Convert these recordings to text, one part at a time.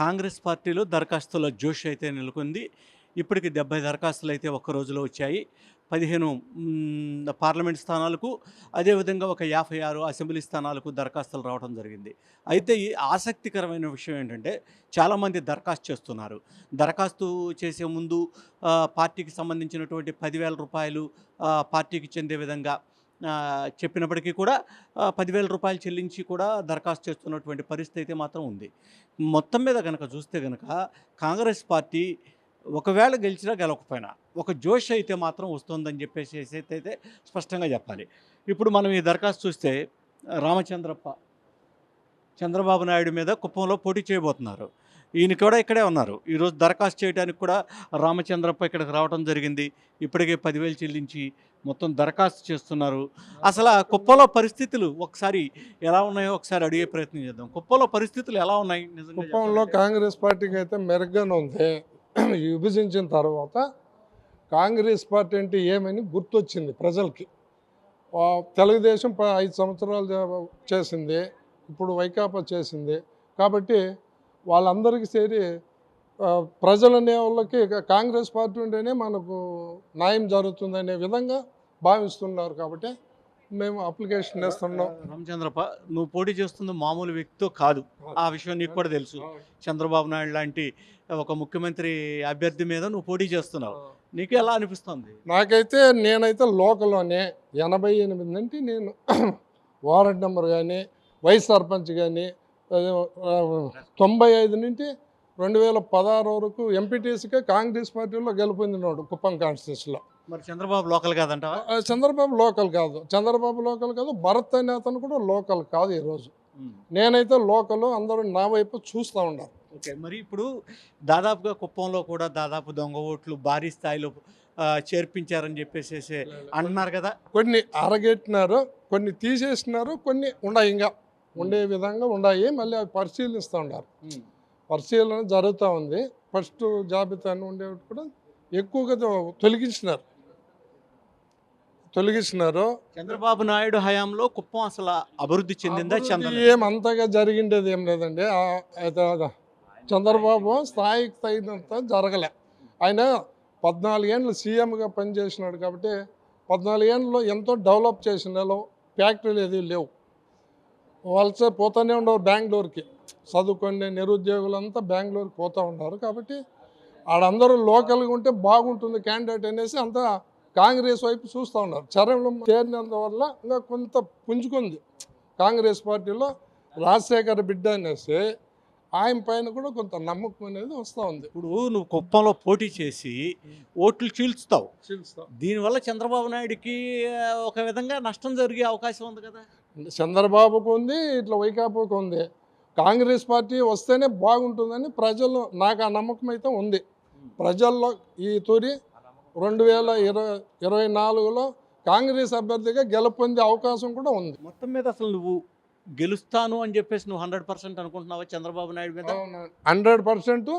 కాంగ్రెస్ పార్టీలో దరఖాస్తుల జోష్ అయితే నెలకొంది. ఇప్పటికి డెబ్బై దరఖాస్తులు అయితే ఒక్క రోజులో వచ్చాయి. పదిహేను పార్లమెంట్ స్థానాలకు అదేవిధంగా ఒక యాభై ఆరు అసెంబ్లీ స్థానాలకు దరఖాస్తులు రావడం జరిగింది. అయితే ఈ ఆసక్తికరమైన విషయం ఏంటంటే చాలామంది దరఖాస్తు చేస్తున్నారు. దరఖాస్తు చేసే ముందు పార్టీకి సంబంధించినటువంటి పదివేల రూపాయలు పార్టీకి చెందే విధంగా చెప్పినప్పటికీ కూడా పదివేల రూపాయలు చెల్లించి కూడా దరఖాస్తు చేస్తున్నటువంటి పరిస్థితి అయితే మాత్రం ఉంది. మొత్తం మీద కనుక చూస్తే కనుక కాంగ్రెస్ పార్టీ ఒకవేళ గెలిచినా గెలవకపోయినా ఒక జోష్ అయితే మాత్రం వస్తుందని చెప్పేసి అయితే స్పష్టంగా చెప్పాలి. ఇప్పుడు మనం ఈ దరఖాస్తు చూస్తే రామచంద్రప్ప చంద్రబాబు నాయుడు మీద కుప్పంలో పోటీ చేయబోతున్నారు. ఈయన కూడా ఇక్కడే ఉన్నారు. ఈరోజు దరఖాస్తు చేయడానికి కూడా రామచంద్రప్ప ఇక్కడికి రావడం జరిగింది. ఇప్పటికే పదివేలు చెల్లించి మొత్తం దరఖాస్తు చేస్తున్నారు. అసలు ఆ పరిస్థితులు ఒకసారి ఎలా ఉన్నాయో ఒకసారి అడిగే ప్రయత్నం చేద్దాం. కుప్పలో పరిస్థితులు ఎలా ఉన్నాయి? కుప్పంలో కాంగ్రెస్ పార్టీకి అయితే మెరుగ్గానే ఉంది. విభజించిన తర్వాత కాంగ్రెస్ పార్టీ అంటే ఏమని గుర్తొచ్చింది ప్రజలకి. తెలుగుదేశం ప- ఐదు సంవత్సరాలు చేసింది. ఇప్పుడు వైకాపా చేసింది. కాబట్టి వాళ్ళందరికీ చేరి ప్రజలనే వాళ్ళకి కాంగ్రెస్ పార్టీ ఉంటేనే మనకు న్యాయం జరుగుతుందనే విధంగా భావిస్తున్నారు కాబట్టి మేము అప్లికేషన్ వేస్తున్నాం. రామచంద్రప్ప నువ్వు పోటీ చేస్తుంది మామూలు వ్యక్తితో కాదు. ఆ విషయం నీకు కూడా తెలుసు. చంద్రబాబు నాయుడు లాంటి ఒక ముఖ్యమంత్రి అభ్యర్థి మీద నువ్వు పోటీ చేస్తున్నావు. నీకు ఎలా అనిపిస్తుంది? నాకైతే నేనైతే లోకల్లోనే ఎనభై ఎనిమిది నుండి నేను వార్డ్ నెంబర్ కానీ వైస్ సర్పంచ్ కానీ తొంభై ఐదు నుండి రెండు వేల పదహారు వరకు ఎంపీటీసీగా కాంగ్రెస్ పార్టీలో గెలుపొందినాడు కుప్పం కాన్స్టిట్యూన్సీలో. మరి చంద్రబాబు లోకల్ కాదంటావా? ఆ, చంద్రబాబు లోకల్ కాదు. చంద్రబాబు లోకల్ కాదు భరత్ అనే అతను కూడా లోకల్ కాదు ఈరోజు. నేనైతే లోకల్ అందరూ నా వైపు చూస్తూ ఉన్నారు. ఓకే మరి ఇప్పుడు దాదాపుగా కుప్పంలో కూడా దాదాపు దొంగ ఓట్లు భారీ స్థాయిలో చేర్పించారని చెప్పేసి అంటున్నారు కదా? కొన్ని అరగెట్టినారు కొన్ని తీసేసినారు కొన్ని ఉన్నాయి ఇంకా. ఉండే విధంగా ఉన్నాయి మళ్ళీ అవి పరిశీలిస్తూ ఉన్నారు పరిశీలన జరుగుతూ ఉంది. ఫస్ట్ జాబితాను ఉండేవి కూడా ఎక్కువగా తొలగించినారు. తొలగించినారు. చంద్రబాబు నాయుడు హయాంలో కుప్పం అసలు అభివృద్ధి చెందిందా చెందదా ఏం అంతగా జరిగిండేది ఏం లేదండి. చంద్రబాబు స్థాయికి తగినంత జరగలే. ఆయన పద్నాలుగేళ్ళు సీఎంగా పనిచేసినాడు కాబట్టి పద్నాలుగేళ్ళలో ఎంతో డెవలప్ చేసిన ఫ్యాక్టరీలు ఏది లేవు. వలస పోతూనే ఉండవు బెంగళూరుకి. చదువుకునే నిరుద్యోగులంతా బెంగళూరుకి పోతూ ఉన్నారు కాబట్టి ఆడందరూ లోకల్గా ఉంటే బాగుంటుంది క్యాండిడేట్ అనేసి అంతా కాంగ్రెస్ వైపు చూస్తూ ఉన్నారు. చరణంలో చేరినంత వల్ల ఇంకా కొంత పుంజుకుంది. కాంగ్రెస్ పార్టీలో రాజశేఖర్ బిడ్డ అనేసి ఆయన పైన కూడా కొంత నమ్మకం అనేది వస్తూ ఉంది. ఇప్పుడు నువ్వు కుప్పంలో పోటీ చేసి ఓట్లు చీల్చుతావు. దీనివల్ల చంద్రబాబు నాయుడికి ఒక విధంగా నష్టం జరిగే అవకాశం ఉంది కదా. చంద్రబాబుకు ఉంది ఇట్లా వైకాపాకు ఉంది. కాంగ్రెస్ పార్టీ వస్తేనే బాగుంటుందని ప్రజల్లో నాకు ఆ నమ్మకం అయితే ఉంది. ప్రజల్లో ఈ తూరి రెండు వేల ఇరవై ఇరవై నాలుగులో కాంగ్రెస్ అభ్యర్థిగా గెలుపొందే అవకాశం కూడా ఉంది. మొత్తం మీద అసలు నువ్వు గెలుస్తాను అని చెప్పేసి నువ్వు హండ్రెడ్ పర్సెంట్ అనుకుంటున్నావా చంద్రబాబు నాయుడు మీద? హండ్రెడ్ పర్సెంట్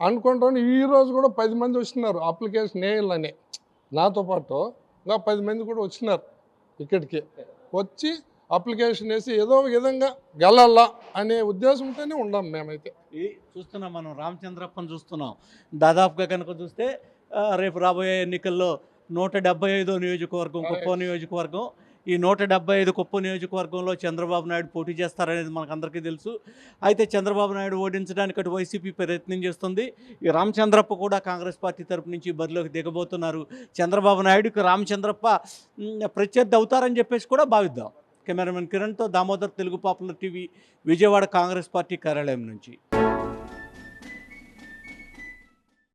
అనుకుంటాను ఈ రోజు కూడా పది మంది వచ్చినారు అప్లికేషన్ వేయాలని నాతో పాటు ఇంకా పది మంది కూడా వచ్చినారు ఇక్కడికి. వచ్చి అప్లికేషన్ వేసి ఏదో విధంగా గెలాలా అనే ఉద్దేశంతోనే ఉన్నాం మేమైతే. ఈ చూస్తున్నాం మనం రామచంద్రప్పని చూస్తున్నాం. దాదాపుగా కనుక చూస్తే రేపు రాబోయే ఎన్నికల్లో నూట డెబ్బై ఐదో నియోజకవర్గం కుప్పం నియోజకవర్గం. ఈ నూట డెబ్బై ఐదు కుప్పం నియోజకవర్గంలో చంద్రబాబు నాయుడు పోటీ చేస్తారనేది మనకు అందరికీ తెలుసు. అయితే చంద్రబాబు నాయుడు ఓడించడానికి అటు వైసీపీ ప్రయత్నం చేస్తుంది. ఈ రామచంద్రప్ప కూడా కాంగ్రెస్ పార్టీ తరపు నుంచి బరిలోకి దిగబోతున్నారు. చంద్రబాబు నాయుడుకి రామచంద్రప్ప ప్రత్యర్థి అవుతారని చెప్పేసి కూడా భావిద్దాం. Cameraman కిరణ్తో Damodar Telugu popular TV Vijayawada Congress party కార్యాలయం నుంచి.